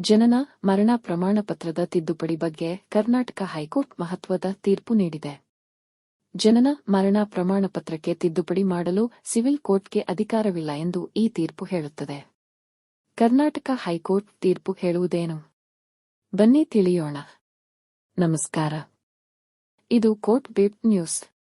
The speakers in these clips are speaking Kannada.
ಜನನ, ಮರಣ ಪ್ರಮಾಣ ಪತ್ರದ ತಿದ್ದುಪಡಿ ಬಗ್ಗೆ ಕರ್ನಾಟಕ ಹೈಕೋರ್ಟ್ ಮಹತ್ವದ ತೀರ್ಪು ನೀಡಿದೆ. ಜನನ, ಮರಣ ಪ್ರಮಾಣ ಪತ್ರಕ್ಕೆ ತಿದ್ದುಪಡಿ ಮಾಡಲು ಸಿವಿಲ್ ಕೋರ್ಟ್ಗೆ ಅಧಿಕಾರವಿಲ್ಲ ಎಂದು ಈ ತೀರ್ಪು ಹೇಳುತ್ತದೆ. ಕರ್ನಾಟಕ ಹೈಕೋರ್ಟ್ ತೀರ್ಪು ಹೇಳುವುದೇನು? ಬನ್ನಿ ತಿಳಿಯೋಣ. ನಮಸ್ಕಾರ. ಇದು ಕೋರ್ಟ್ ಬೀಟ್ ನ್ಯೂಸ್.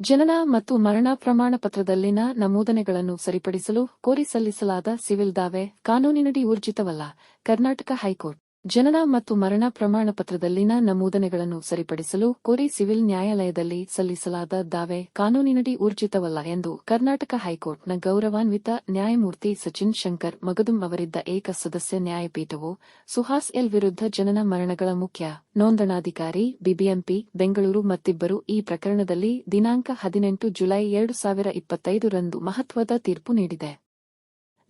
ಜನನ ಮತ್ತು ಮರಣ ಪ್ರಮಾಣ ಪತ್ರದಲ್ಲಿನ ನಮೂದನೆಗಳನ್ನು ಸರಿಪಡಿಸಲು ಕೋರಿ ಸಲ್ಲಿಸಲಾದ ಸಿವಿಲ್ ದಾವೆ ಕಾನೂನಿನಡಿ ಊರ್ಜಿತವಲ್ಲ. ಕರ್ನಾಟಕ ಹೈಕೋರ್ಟ್. ಜನನ ಮತ್ತು ಮರಣ ಪ್ರಮಾಣಪತ್ರದಲ್ಲಿನ ನಮೂದನೆಗಳನ್ನು ಸರಿಪಡಿಸಲು ಕೋರಿ ಸಿವಿಲ್ ನ್ಯಾಯಾಲಯದಲ್ಲಿ ಸಲ್ಲಿಸಲಾದ ದಾವೆ ಕಾನೂನಿನಡಿ ಊರ್ಜಿತವಲ್ಲ ಎಂದು ಕರ್ನಾಟಕ ಹೈಕೋರ್ಟ್ನ ಗೌರವಾನ್ವಿತ ನ್ಯಾಯಮೂರ್ತಿ ಸಚಿನ್ ಶಂಕರ್ ಮಗದುಂ ಅವರಿದ್ದ ಏಕ ಸದಸ್ಯ ನ್ಯಾಯಪೀಠವು ಸುಹಾಸ್ ಎಲ್ ವಿರುದ್ಧ ಜನನ ಮರಣಗಳ ಮುಖ್ಯ ನೋಂದಣಾಧಿಕಾರಿ, ಬಿಬಿಎಂಪಿ, ಬೆಂಗಳೂರು ಮತ್ತಿಬ್ಬರು ಈ ಪ್ರಕರಣದಲ್ಲಿ ದಿನಾಂಕ ಹದಿನೆಂಟು ಜುಲೈ ಎರಡು ಸಾವಿರ ಇಪ್ಪತ್ತೈದು ರಂದು ಮಹತ್ವದ ತೀರ್ಪು ನೀಡಿದೆ.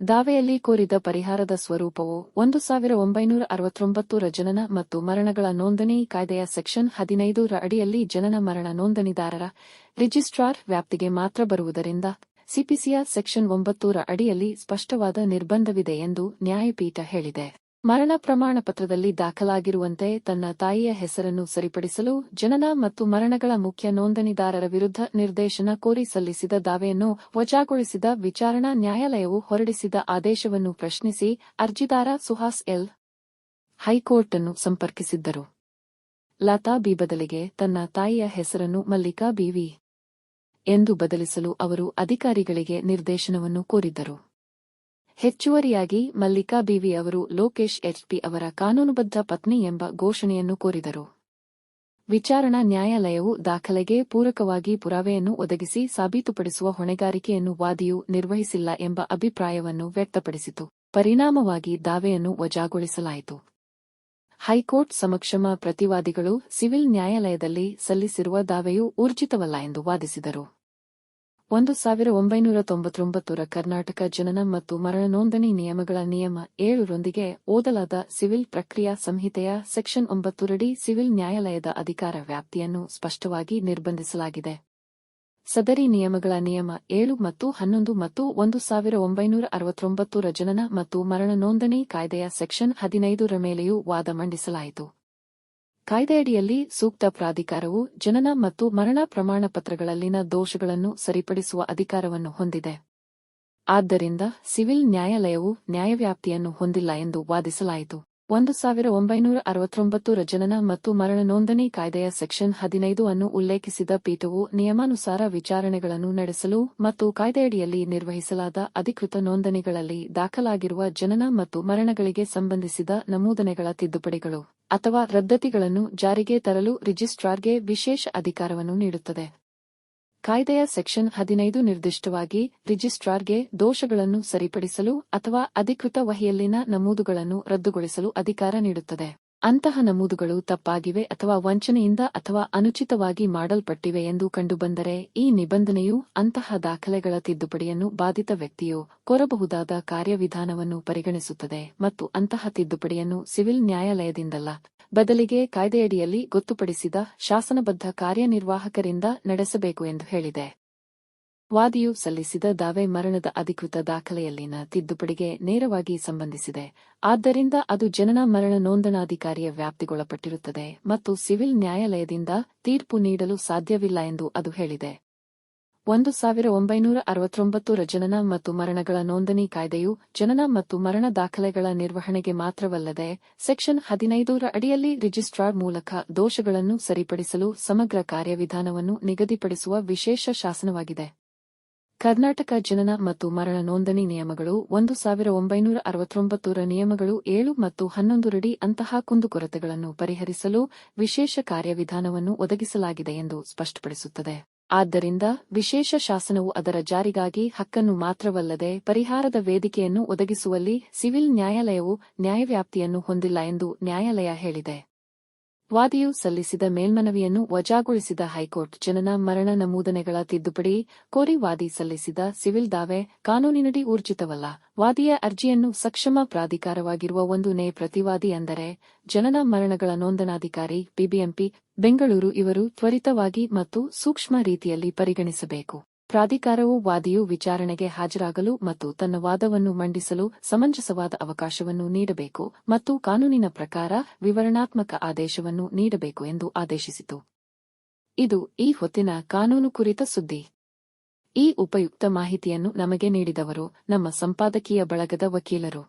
ದಾವೆಯಲ್ಲಿ ಕೋರಿದ ಪರಿಹಾರದ ಸ್ವರೂಪವು ಒಂದು ಸಾವಿರ ಒಂಬೈನೂರ ಅರವತ್ತೊಂಬತ್ತು ರ ಜನನ ಮತ್ತು ಮರಣಗಳ ನೋಂದಣಿ ಕಾಯ್ದೆಯ ಸೆಕ್ಷನ್ ಹದಿನೈದು ಅಡಿಯಲ್ಲಿ ಜನನ ಮರಣ ನೋಂದಣಿದಾರರ ರಿಜಿಸ್ಟ್ರಾರ್ ವ್ಯಾಪ್ತಿಗೆ ಮಾತ್ರ ಬರುವುದರಿಂದ ಸಿಪಿಸಿಯ ಸೆಕ್ಷನ್ ಒಂಬತ್ತು ರ ಅಡಿಯಲ್ಲಿ ಸ್ಪಷ್ಟವಾದ ನಿರ್ಬಂಧವಿದೆ ಎಂದು ನ್ಯಾಯಪೀಠ ಹೇಳಿದೆ. ಮರಣ ಪ್ರಮಾಣ ಪತ್ರದಲ್ಲಿ ದಾಖಲಾಗಿರುವಂತೆ ತನ್ನ ತಾಯಿಯ ಹೆಸರನ್ನು ಸರಿಪಡಿಸಲು ಜನನ ಮತ್ತು ಮರಣಗಳ ಮುಖ್ಯ ನೋಂದಣಿದಾರರ ವಿರುದ್ಧ ನಿರ್ದೇಶನ ಕೋರಿ ಸಲ್ಲಿಸಿದ ದಾವೆಯನ್ನು ವಜಾಗೊಳಿಸಿದ ವಿಚಾರಣಾ ನ್ಯಾಯಾಲಯವು ಹೊರಡಿಸಿದ ಆದೇಶವನ್ನು ಪ್ರಶ್ನಿಸಿ ಅರ್ಜಿದಾರ ಸುಹಾಸ್ ಎಲ್. ಹೈಕೋರ್ಟ್ ಅನ್ನು ಸಂಪರ್ಕಿಸಿದ್ದರು. ಲತಾ ಬಿ. ಬದಲಿಗೆ ತನ್ನ ತಾಯಿಯ ಹೆಸರನ್ನು ಮಲ್ಲಿಕಾ ಬಿವಿ ಎಂದು ಬದಲಿಸಲು ಅವರು ಅಧಿಕಾರಿಗಳಿಗೆ ನಿರ್ದೇಶನವನ್ನು ಕೋರಿದ್ದರು. ಹೆಚ್ಚುವರಿಯಾಗಿ ಮಲ್ಲಿಕಾ ಬಿವಿ ಅವರು ಲೋಕೇಶ್ ಎಚ್ಪಿ ಅವರ ಕಾನೂನುಬದ್ಧ ಪತ್ನಿ ಎಂಬ ಘೋಷಣೆಯನ್ನು ಕೋರಿದರು. ವಿಚಾರಣಾ ನ್ಯಾಯಾಲಯವು ದಾಖಲೆಗೆ ಪೂರಕವಾಗಿ ಪುರಾವೆಯನ್ನು ಒದಗಿಸಿ ಸಾಬೀತುಪಡಿಸುವ ಹೊಣೆಗಾರಿಕೆಯನ್ನು ವಾದಿಯು ನಿರ್ವಹಿಸಿಲ್ಲ ಎಂಬ ಅಭಿಪ್ರಾಯವನ್ನು ವ್ಯಕ್ತಪಡಿಸಿತು. ಪರಿಣಾಮವಾಗಿ ದಾವೆಯನ್ನು ವಜಾಗೊಳಿಸಲಾಯಿತು. ಹೈಕೋರ್ಟ್ ಸಮಕ್ಷಮ ಪ್ರತಿವಾದಿಗಳು ಸಿವಿಲ್ ನ್ಯಾಯಾಲಯದಲ್ಲಿ ಸಲ್ಲಿಸಿರುವ ದಾವೆಯು ಊರ್ಜಿತವಲ್ಲ ಎಂದು ವಾದಿಸಿದರು. ಒಂದು ಸಾವಿರ ಒಂಬೈನೂರ ತೊಂಬತ್ತೊಂಬತ್ತರ ಕರ್ನಾಟಕ ಜನನ ಮತ್ತು ಮರಣ ನೋಂದಣಿ ನಿಯಮಗಳ ನಿಯಮ ಏಳರೊಂದಿಗೆ ಓದಲಾದ ಸಿವಿಲ್ ಪ್ರಕ್ರಿಯಾ ಸಂಹಿತೆಯ ಸೆಕ್ಷನ್ ಒಂಬತ್ತರಡಿ ಸಿವಿಲ್ ನ್ಯಾಯಾಲಯದ ಅಧಿಕಾರ ವ್ಯಾಪ್ತಿಯನ್ನು ಸ್ಪಷ್ಟವಾಗಿ ನಿರ್ಬಂಧಿಸಲಾಗಿದೆ. ಸದರಿ ನಿಯಮಗಳ ನಿಯಮ ಏಳು ಮತ್ತು ಹನ್ನೊಂದು ಮತ್ತು ಒಂದು ಸಾವಿರ ಒಂಬೈನೂರ ಅರವತ್ತೊಂಬತ್ತರ ಜನನ ಮತ್ತು ಮರಣ ನೋಂದಣಿ ಕಾಯ್ದೆಯ ಸೆಕ್ಷನ್ ಹದಿನೈದರ ಮೇಲೆಯೂ ವಾದ ಮಂಡಿಸಲಾಯಿತು. ಕಾಯ್ದೆಯಡಿಯಲ್ಲಿ ಸೂಕ್ತ ಪ್ರಾಧಿಕಾರವು ಜನನ ಮತ್ತು ಮರಣ ಪ್ರಮಾಣ ಪತ್ರಗಳಲ್ಲಿನ ದೋಷಗಳನ್ನು ಸರಿಪಡಿಸುವ ಅಧಿಕಾರವನ್ನು ಹೊಂದಿದೆ. ಆದ್ದರಿಂದ ಸಿವಿಲ್ ನ್ಯಾಯಾಲಯವು ನ್ಯಾಯವ್ಯಾಪ್ತಿಯನ್ನು ಹೊಂದಿಲ್ಲ ಎಂದು ವಾದಿಸಲಾಯಿತು. ಒಂದು ಸಾವಿರ ಒಂಬೈನೂರ ಅರವತ್ತೊಂಬತ್ತರ ಜನನ ಮತ್ತು ಮರಣ ನೋಂದಣಿ ಕಾಯ್ದೆಯ ಸೆಕ್ಷನ್ ಹದಿನೈದು ಅನ್ನು ಉಲ್ಲೇಖಿಸಿದ ಪೀಠವು ನಿಯಮಾನುಸಾರ ವಿಚಾರಣೆಗಳನ್ನು ನಡೆಸಲು ಮತ್ತು ಕಾಯ್ದೆಯಡಿಯಲ್ಲಿ ನಿರ್ವಹಿಸಲಾದ ಅಧಿಕೃತ ನೋಂದಣಿಗಳಲ್ಲಿ ದಾಖಲಾಗಿರುವ ಜನನ ಮತ್ತು ಮರಣಗಳಿಗೆ ಸಂಬಂಧಿಸಿದ ನಮೂದನೆಗಳ ತಿದ್ದುಪಡಿಗಳು. ಅಥವಾ ರದ್ದತಿಗಳನ್ನು ಜಾರಿಗೆ ತರಲು ರಿಜಿಸ್ಟ್ರಾರ್ಗೆ ವಿಶೇಷ ಅಧಿಕಾರವನ್ನು ನೀಡುತ್ತದೆ. ಕಾಯ್ದೆಯ ಸೆಕ್ಷನ್ ಹದಿನೈದು ನಿರ್ದಿಷ್ಟವಾಗಿ ರಿಜಿಸ್ಟ್ರಾರ್ಗೆ ದೋಷಗಳನ್ನು ಸರಿಪಡಿಸಲು ಅಥವಾ ಅಧಿಕೃತ ವಹಿಯಲ್ಲಿನ ನಮೂದುಗಳನ್ನು ರದ್ದುಗೊಳಿಸಲು ಅಧಿಕಾರ ನೀಡುತ್ತದೆ. ಅಂತಹ ನಮೂದುಗಳು ತಪ್ಪಾಗಿವೆ ಅಥವಾ ವಂಚನೆಯಿಂದ ಅಥವಾ ಅನುಚಿತವಾಗಿ ಮಾಡಲ್ಪಟ್ಟಿವೆ ಎಂದು ಕಂಡುಬಂದರೆ ಈ ನಿಬಂಧನೆಯು ಅಂತಹ ದಾಖಲೆಗಳ ತಿದ್ದುಪಡಿಯನ್ನು ಬಾಧಿತ ವ್ಯಕ್ತಿಯು ಕೋರಬಹುದಾದ ಕಾರ್ಯವಿಧಾನವನ್ನು ಪರಿಗಣಿಸುತ್ತದೆ ಮತ್ತು ಅಂತಹ ತಿದ್ದುಪಡಿಯನ್ನು ಸಿವಿಲ್ ನ್ಯಾಯಾಲಯದಿಂದಲ್ಲ, ಬದಲಿಗೆ ಕಾಯ್ದೆಯಡಿಯಲ್ಲಿ ಗೊತ್ತುಪಡಿಸಿದ ಶಾಸನಬದ್ಧ ಕಾರ್ಯನಿರ್ವಾಹಕರಿಂದ ನಡೆಸಬೇಕು ಎಂದು ಹೇಳಿದೆ. ವಾದಿಯು ಸಲ್ಲಿಸಿದ ದಾವೆ ಮರಣದ ಅಧಿಕೃತ ದಾಖಲೆಯಲ್ಲಿನ ತಿದ್ದುಪಡಿಗೆ ನೇರವಾಗಿ ಸಂಬಂಧಿಸಿದೆ. ಆದ್ದರಿಂದ ಅದು ಜನನ ಮರಣ ನೋಂದಣಾಧಿಕಾರಿಯ ವ್ಯಾಪ್ತಿಗೊಳಪಟ್ಟಿರುತ್ತದೆ ಮತ್ತು ಸಿವಿಲ್ ನ್ಯಾಯಾಲಯದಿಂದ ತೀರ್ಪು ನೀಡಲು ಸಾಧ್ಯವಿಲ್ಲ ಎಂದು ಅದು ಹೇಳಿದೆ. ಒಂದು ಸಾವಿರ ಒಂಬೈನೂರ ಅರವತ್ತೊಂಬತ್ತು ಜನನ ಮತ್ತು ಮರಣಗಳ ನೋಂದಣಿ ಕಾಯ್ದೆಯು ಜನನ ಮತ್ತು ಮರಣ ದಾಖಲೆಗಳ ನಿರ್ವಹಣೆಗೆ ಮಾತ್ರವಲ್ಲದೆ ಸೆಕ್ಷನ್ ಹದಿನೈದರ ಅಡಿಯಲ್ಲಿ ರಿಜಿಸ್ಟ್ರಾರ್ ಮೂಲಕ ದೋಷಗಳನ್ನು ಸರಿಪಡಿಸಲು ಸಮಗ್ರ ಕಾರ್ಯವಿಧಾನವನ್ನು ನಿಗದಿಪಡಿಸುವ ವಿಶೇಷ ಶಾಸನವಾಗಿದೆ. ಕರ್ನಾಟಕ ಜನನ ಮತ್ತು ಮರಣ ನೋಂದಣಿ ನಿಯಮಗಳು ಒಂದು ಸಾವಿರ ಒಂಬೈನೂರ ಅರವತ್ತೊಂಬತ್ತರ ನಿಯಮಗಳು ಏಳು ಮತ್ತು ಹನ್ನೊಂದರಡಿ ಅಂತಹ ಕುಂದುಕೊರತೆಗಳನ್ನು ಪರಿಹರಿಸಲು ವಿಶೇಷ ಕಾರ್ಯವಿಧಾನವನ್ನು ಒದಗಿಸಲಾಗಿದೆ ಎಂದು ಸ್ಪಷ್ಟಪಡಿಸುತ್ತದೆ. ಆದ್ದರಿಂದ ವಿಶೇಷ ಶಾಸನವು ಅದರ ಜಾರಿಗಾಗಿ ಹಕ್ಕನ್ನು ಮಾತ್ರವಲ್ಲದೆ ಪರಿಹಾರದ ವೇದಿಕೆಯನ್ನು ಒದಗಿಸುವಲ್ಲಿ ಸಿವಿಲ್ ನ್ಯಾಯಾಲಯವು ನ್ಯಾಯವ್ಯಾಪ್ತಿಯನ್ನು ಹೊಂದಿಲ್ಲ ಎಂದು ನ್ಯಾಯಾಲಯ ಹೇಳಿದೆ. ವಾದಿಯು ಸಲ್ಲಿಸಿದ ಮೇಲ್ಮನವಿಯನ್ನು ವಜಾಗೊಳಿಸಿದ ಹೈಕೋರ್ಟ್ ಜನನ ಮರಣ ನಮೂದನೆಗಳ ತಿದ್ದುಪಡಿ ಕೋರಿ ವಾದಿ ಸಲ್ಲಿಸಿದ ಸಿವಿಲ್ ದಾವೆ ಕಾನೂನಿನಡಿ ಊರ್ಜಿತವಲ್ಲ. ವಾದಿಯ ಅರ್ಜಿಯನ್ನು ಸಕ್ಷಮ ಪ್ರಾಧಿಕಾರವಾಗಿರುವ ಒಂದು ನೇ ಪ್ರತಿವಾದಿ ಅಂದರೆ ಜನನ ಮರಣಗಳ ನೋಂದಣಾಧಿಕಾರಿ ಬಿಬಿಎಂಪಿ, ಬೆಂಗಳೂರು ಇವರು ತ್ವರಿತವಾಗಿ ಮತ್ತು ಸೂಕ್ಷ್ಮ ರೀತಿಯಲ್ಲಿ ಪರಿಗಣಿಸಬೇಕು. ಪ್ರಾಧಿಕಾರವು ವಾದಿಯು ವಿಚಾರಣೆಗೆ ಹಾಜರಾಗಲು ಮತ್ತು ತನ್ನ ವಾದವನ್ನು ಮಂಡಿಸಲು ಸಮಂಜಸವಾದ ಅವಕಾಶವನ್ನು ನೀಡಬೇಕು ಮತ್ತು ಕಾನೂನಿನ ಪ್ರಕಾರ ವಿವರಣಾತ್ಮಕ ಆದೇಶವನ್ನು ನೀಡಬೇಕು ಎಂದು ಆದೇಶಿಸಿತು. ಇದು ಈ ಹೊತ್ತಿನ ಕಾನೂನು ಕುರಿತ ಸುದ್ದಿ. ಈ ಉಪಯುಕ್ತ ಮಾಹಿತಿಯನ್ನು ನಮಗೆ ನೀಡಿದವರು ನಮ್ಮ ಸಂಪಾದಕೀಯ ಬಳಗದ ವಕೀಲರು.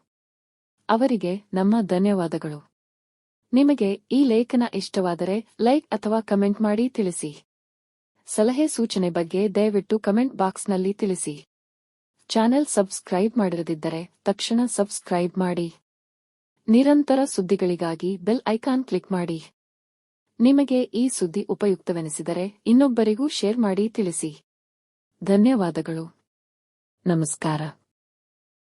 ಅವರಿಗೆ ನಮ್ಮ ಧನ್ಯವಾದಗಳು. ನಿಮಗೆ ಈ ಲೇಖನ ಇಷ್ಟವಾದರೆ ಲೈಕ್ ಅಥವಾ ಕಮೆಂಟ್ ಮಾಡಿ ತಿಳಿಸಿ. ಸಲಹೆ ಸೂಚನೆ ಬಗ್ಗೆ ದಯವಿಟ್ಟು ಕಮೆಂಟ್ ಬಾಕ್ಸ್ನಲ್ಲಿ ತಿಳಿಸಿ. ಚಾನೆಲ್ ಸಬ್ಸ್ಕ್ರೈಬ್ ಮಾಡಿರದಿದ್ದರೆ ತಕ್ಷಣ ಸಬ್ಸ್ಕ್ರೈಬ್ ಮಾಡಿ. ನಿರಂತರ ಸುದ್ದಿಗಳಿಗಾಗಿ ಬೆಲ್ ಐಕಾನ್ ಕ್ಲಿಕ್ ಮಾಡಿ. ನಿಮಗೆ ಈ ಸುದ್ದಿ ಉಪಯುಕ್ತವೆನಿಸಿದರೆ ಇನ್ನೊಬ್ಬರಿಗೂ ಶೇರ್ ಮಾಡಿ ತಿಳಿಸಿ. ಧನ್ಯವಾದಗಳು. ನಮಸ್ಕಾರ.